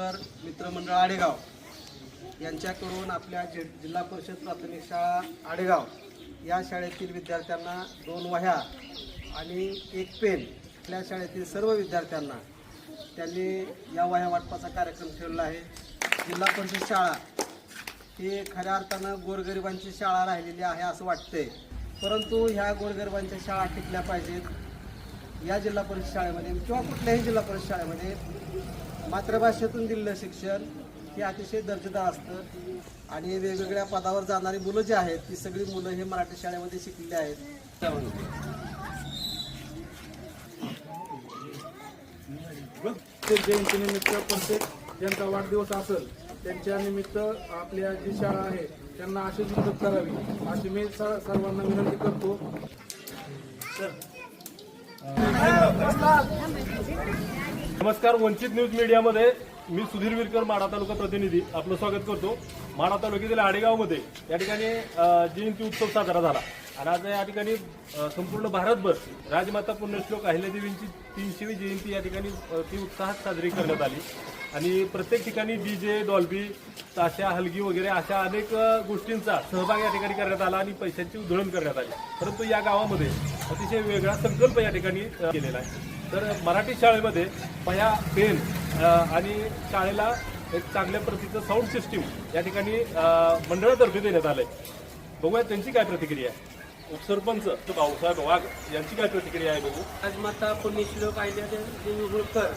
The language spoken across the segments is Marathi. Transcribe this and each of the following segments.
होळकर मित्रमंडळ आडेगाव. यांच्याकडून आपल्या जि जिल्हा परिषद प्राथमिक शाळा आडेगाव. या शाळेतील विद्यार्थ्यांना दोन वह्या आणि एक पेन आपल्या शाळेतील सर्व विद्यार्थ्यांना त्यांनी या वह्या वाटपाचा कार्यक्रम ठेवला आहे. जिल्हा परिषद शाळा ही खऱ्या अर्थानं गोरगरिबांची शाळा राहिलेली आहे असं वाटते परंतु ह्या गोरगरिबांच्या शाळा टिकल्या पाहिजेत. या जिल्हा परिषद शाळेमध्ये किंवा कुठल्याही जिल्हा परिषद शाळेमध्ये मातृभाषेतून दिलेलं शिक्षण हे अतिशय दर्जेदार असतं. आणि वेगवेगळ्या पदावर जाणारी मुलं जी आहेत ती सगळी मुलं हे मराठी शाळेमध्ये शिकलेली आहेत. ते जयंतीनिमित्त प्रत्येक ज्यांचा वाढदिवस असेल त्यांच्या निमित्त आपल्या जी शाळा आहे त्यांना अशीच मदत करावी. अशी मी स- सर्वांना विनंती करतो. नमस्कार वंचित न्यूज मीडियामध्ये मी सुधीर विरकर माढा तालुका प्रतिनिधी. आपलं स्वागत करतो. माढा तालुक्यातील आडेगावमध्ये या ठिकाणी जयंती उत्सव साजरा झाला. आणि आज या ठिकाणी संपूर्ण भारतभर राजमाता पुण्यश्लोक अहिल्यादेवींची तीनशेवी जयंती या ठिकाणी ती उत्साहात साजरी करण्यात आली. आणि प्रत्येक ठिकाणी डीजे डॉल्बी ताशा हलगी वगैरे अशा अनेक गोष्टींचा सहभाग या ठिकाणी करण्यात आला आणि पैशांची उधळण करण्यात आली. परंतु या गावामध्ये अतिशय वेगळा संकल्प या ठिकाणी केलेला आहे. तर मराठी शाळेमध्ये पया पेन आणि शाळेला एक चांगल्या प्रतीचं साऊंड सिस्टीम या ठिकाणी मंडळातर्फे देण्यात आलंय. बघूया त्यांची काय प्रतिक्रिया आहे. उपसरपंच भाऊसाहेब वाघ यांची काय प्रतिक्रिया आहे बघू. राजमाता पुण्यश्लोक देवी होळकर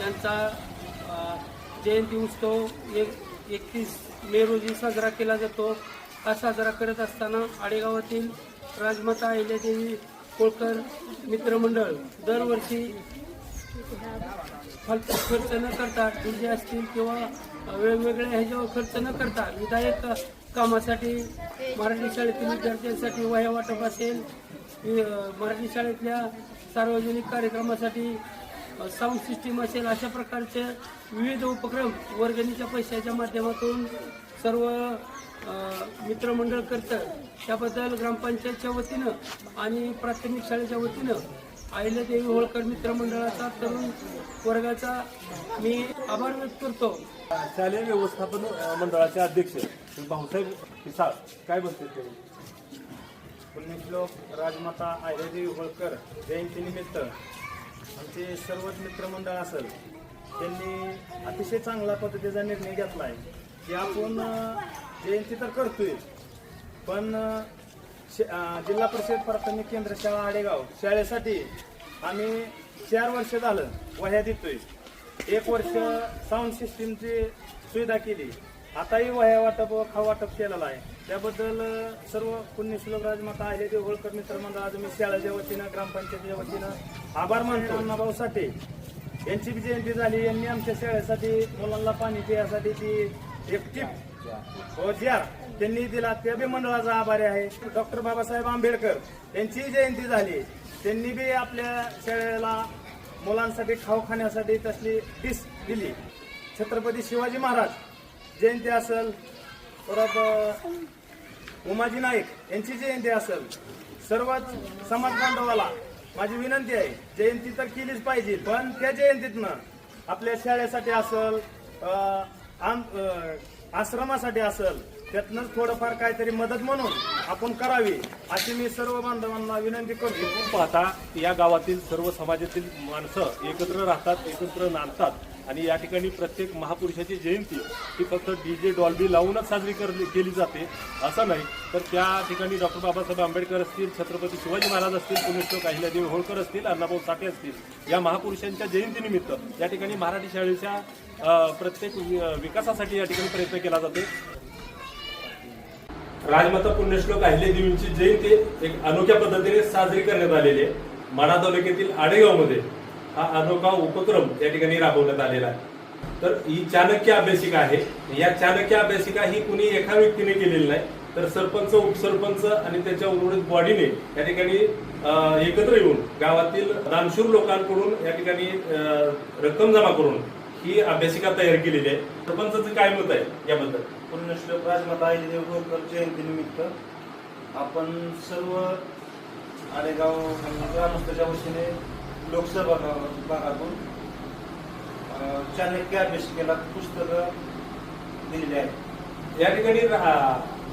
यांचा जयंती उत्सव एक एकतीस मे रोजी साजरा केला जातो. हा साजरा करत असताना आडेगावातील राजमाता अहिल्यादेवी कोळकर मित्रमंडळ दरवर्षी फालतू खर्च न करता डीजे असतील किंवा वेगवेगळ्या ह्याच्यावर खर्च न करता विधायक कामासाठी मराठी शाळेतील विद्यार्थ्यांसाठी वह्या वाटप असेल मराठी शाळेतल्या सार्वजनिक कार्यक्रमासाठी साऊंड सिस्टीम असेल अशा प्रकारचे विविध उपक्रम वर्गणीच्या पैशाच्या माध्यमातून सर्व मित्रमंडळ करतं. त्याबद्दल ग्रामपंचायतच्या वतीनं आणि प्राथमिक शाळेच्या वतीनं अहिल्यादेवी होळकर मित्रमंडळाचा तरुण वर्गाचा मी आभार व्यक्त करतो. शालेय व्यवस्थापन मंडळाचे अध्यक्ष श्री भाऊसाहेब पिसाळ काय बोलतात ते? पुण्यश्लोक राजमाता अहिल्यादेवी होळकर जयंतीनिमित्त आमचे सर्वच मित्रमंडळ असेल त्यांनी अतिशय चांगला पद्धतीचा निर्णय घेतला आहे की आपण जयंती तर करतोय. पण श- जिल्हा परिषद प्राथमिक केंद्र शाळा आडेगाव शाळेसाठी आम्ही चार वर्ष झालं वह्या देतोय. एक वर्ष साऊंड सिस्टीमची सुविधा केली. आताही वह्या वाटप व खाऊ वाटप केलेलं आहे. त्याबद्दल सर्व पुण्यश्लोक राजमाता आहे ते होळकर मित्र मंडळाचं मी शाळेच्या वतीनं ग्रामपंचायतीच्या वतीनं आभार मानतो. अण्णाभाऊ साठे यांची बी जयंती झाली. यांनी आमच्या शाळेसाठी मुलांना पाणी पिण्यासाठी ती टिप व हो, त्यांनी दिला. त्या बी मंडळाचा आभारी आहे. डॉक्टर बाबासाहेब आंबेडकर यांची जयंती झाली. त्यांनी बी आपल्या शाळेला मुलांसाठी खाऊ खाण्यासाठी तसली डिश दिली. छत्रपती शिवाजी महाराज जयंती असेल. परत उमाजी नाईक यांची जयंती असेल. सर्वच समाज बांधवाला माझी विनंती आहे जयंती तर केलीच पाहिजे पण त्या जयंतीतनं आपल्या शाळेसाठी असेल आम- आश्रमासाठी असेल त्यातनंच थोडंफार काहीतरी मदत म्हणून आपण करावी अशी मी सर्व बांधवांना विनंती करतो. एकूण पाहता या गावातील सर्व समाजातील माणसं एकत्र राहतात एकत्र नांदतात. आणि या ठिकाणी प्रत्येक महापुरुषाची जयंती ही फक्त डीजे डॉल्बी लावूनच साजरी करली- केली जाते असं नाही. तर त्या ठिकाणी डॉक्टर बाबासाहेब आंबेडकर असतील छत्रपती शिवाजी महाराज असतील पुण्यश्लोक अहिल्यादेवी होळकर असतील अण्णाभाऊ साठे असतील या महापुरुषांच्या जयंतीनिमित्त या ठिकाणी मराठी शाळेच्या प्रत्येक विकासासाठी या ठिकाणी प्रयत्न केला जातो. राजमाता पुण्यश्लोक अहिल्यादेवींची जयंती एक अनोख्या पद्धतीने साजरी करण्यात आलेली आहे. माणा तालुक्यातील आडेगावमध्ये हा अनोखा उपक्रम या ठिकाणी राबवण्यात आलेला आहे. तर ही चाणक्य अभ्यासिका आहे. या चाणक्य अभ्यासिका ही कुणी एका व्यक्तीने केलेली नाही तर सरपंच उपसरपंच आणि त्याच्या उर्वरित बॉडीने या ठिकाणी एकत्र येऊन गावातील दानशूर लोकांकडून या ठिकाणी रक्कम जमा करून ही अभ्यासिका तयार केलेली आहे. सरपंचाचं काय मत आहे याबद्दल? पूर्ण राजमाता आईदेव होळकर जयंतीनिमित्त आपण सर्व आडेगाव ग्रामस्थाच्या वतीने लोकसभा भागातून अं, चाणक्य अभ्यासिकेला पुस्तकं दिलेली आहेत. या ठिकाणी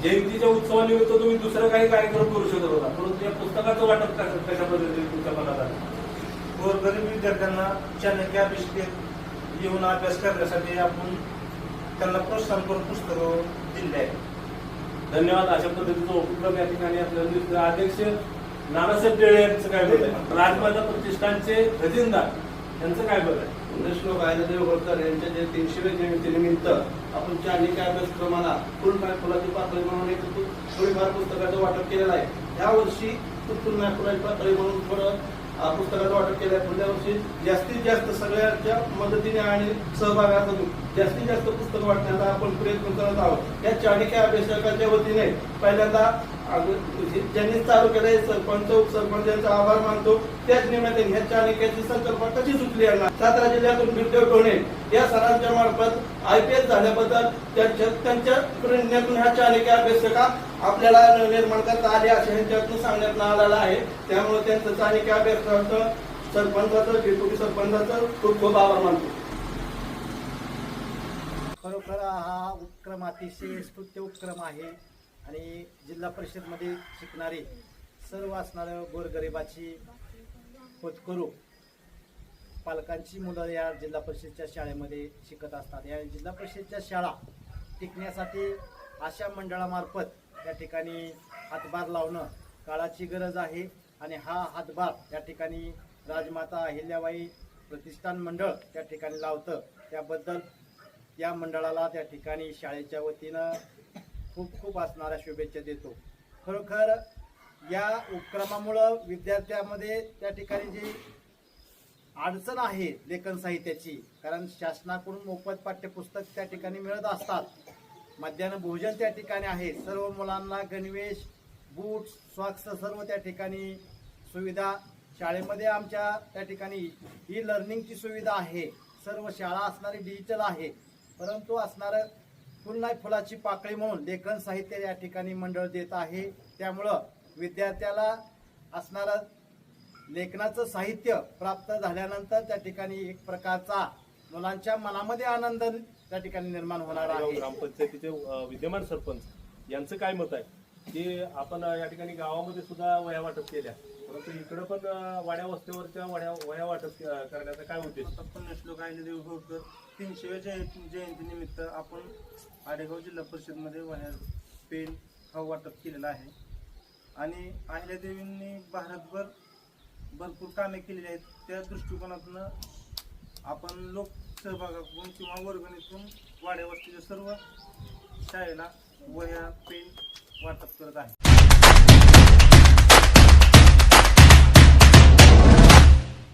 जयंतीच्या उत्सवानिमित्त तुम्ही दुसरं काही कार्यक्रम करू शकत होता परंतु या पुस्तकाचं वाटप कशा कशा पद्धतीने तुमच्या मनात आलं? गोरगरीब विद्यार्थ्यांना चाणक्य अभ्यासिकेत येऊन अभ्यास करण्यासाठी आपण त्यांना प्रोत्साहन करून पुस्तकं दिलेली आहेत. धन्यवाद. अशा पद्धतीचा उपक्रम या ठिकाणी आपल्याला. अध्यक्ष नानासाहेब डेळे यांचं काय मत आहे? राजमाता प्रतिष्ठानचे खजिनदार यांचं काय मत आहे? कृष्ण गायनदेव होळकर यांच्या जे तीनशे जयंतीनिमित्त आपण चालिका अभ्यासक्रमाला फुलमाय फुलाची पातळी म्हणून एक थोडीफार पुस्तकाचं वाटप केलेलं आहे. या वर्षी फुलमाय फुलाची पातळी म्हणून थोडं पुस्तकाचं वाटप केलं आहे पुढल्या वर्षी जास्तीत जास्त सगळ्यांच्या मदतीने आणि सहभागातून जास्तीत जास्त पुस्तक वाटण्याचा आपण प्रयत्न करत आहोत. या चालिका अभ्यासकाच्या वतीने पहिल्यांदा ज्यांनी चालू केलंय सरपंच उपसरपंच यांचा आभार मानतो. त्याच निमित्ताने ह्या चाणक्याची संकल्पना कशी सुचली यांना? सातारा जिल्ह्यातून बिरदेव टोणे या सरांच्या मार्फत आय पी एस झाल्याबद्दल त्यांच्या त्यांच्या प्रेरणेतून ह्याच्या अनेक अभ्यासका आपल्याला निर्माण करता आले असे ह्यांच्यातून सांगण्यात आलेला आहे. त्यामुळे त्यांचं अनेक अभ्यासाचं सरपंचाचं डेप्युटी सरपंचाचं खूप खूप आभार मानतो. खरोखर हा उपक्रम अतिशय स्तुत्य उपक्रम आहे. आणि जिल्हा परिषदमध्ये शिकणारे सर्व असणाऱ्या गोरगरिबाची होतकरू पालकांची मुलं या जिल्हा परिषदच्या शाळेमध्ये शिकत असतात. या जिल्हा परिषदच्या शाळा टिकण्यासाठी अशा मंडळामार्फत या ठिकाणी हातभार लावणं काळाची गरज आहे आणि हा हातभार या ठिकाणी राजमाता अहिल्याबाई प्रतिष्ठान मंडळ त्या ठिकाणी लावतं. त्याबद्दल या मंडळाला त्या ठिकाणी शाळेच्या वतीनं खूप खूप असणाऱ्या शुभेच्छा देतो. खरोखर या उपक्रमामुळं विद्यार्थ्यामध्ये त्या ठिकाणी जी अडचण आहे लेखन साहित्याची कारण शासनाकडून मोफत पाठ्यपुस्तक त्या ठिकाणी मिळत असतात. मध्यान्ह भोजन त्या ठिकाणी आहे. सर्व मुलांना गणवेश बूट सॉक्स सर्व त्या ठिकाणी सुविधा. शाळेमध्ये आमच्या त्या ठिकाणी ई लर्निंगची सुविधा आहे. सर्व शाळा असणारी डिजिटल आहे. परंतु असणारं फुल नाही फुलाची पाकळी म्हणून लेखन साहित्य या ठिकाणी मंडळ देत आहे. त्यामुळं विद्यार्थ्याला असणारा लेखनाचं साहित्य प्राप्त झाल्यानंतर त्या ठिकाणी एक प्रकारचा मुलांच्या मनामध्ये आनंद त्या ठिकाणी निर्माण होणार आहे. ग्रामपंचायतीचे विद्यमान सरपंच यांचं काय मत आहे? की आपण या ठिकाणी गावामध्ये सुद्धा वया वाटप केल्या. परंतु इकडं पण वाड्या वस्तीवरच्या वड्या वया वाटप करण्याचा काय उद्देश? पन्नास लोक देव होळकर तीनशेव्या जयंती जयंतीनिमित्त आपण आडेगाव जिल्हा परिषदमध्ये वह्या पेन हा वाटप केलेला आहे. आणि अहिल्यादेवींनी भारतभर भरपूर कामे केलेली आहेत. त्या दृष्टिकोनातून आपण लोक सहभागातून किंवा वर्गणीतून वाड्या वस्तीच्या सर्व शाळेला वह्या पेन वाटप करत आहे.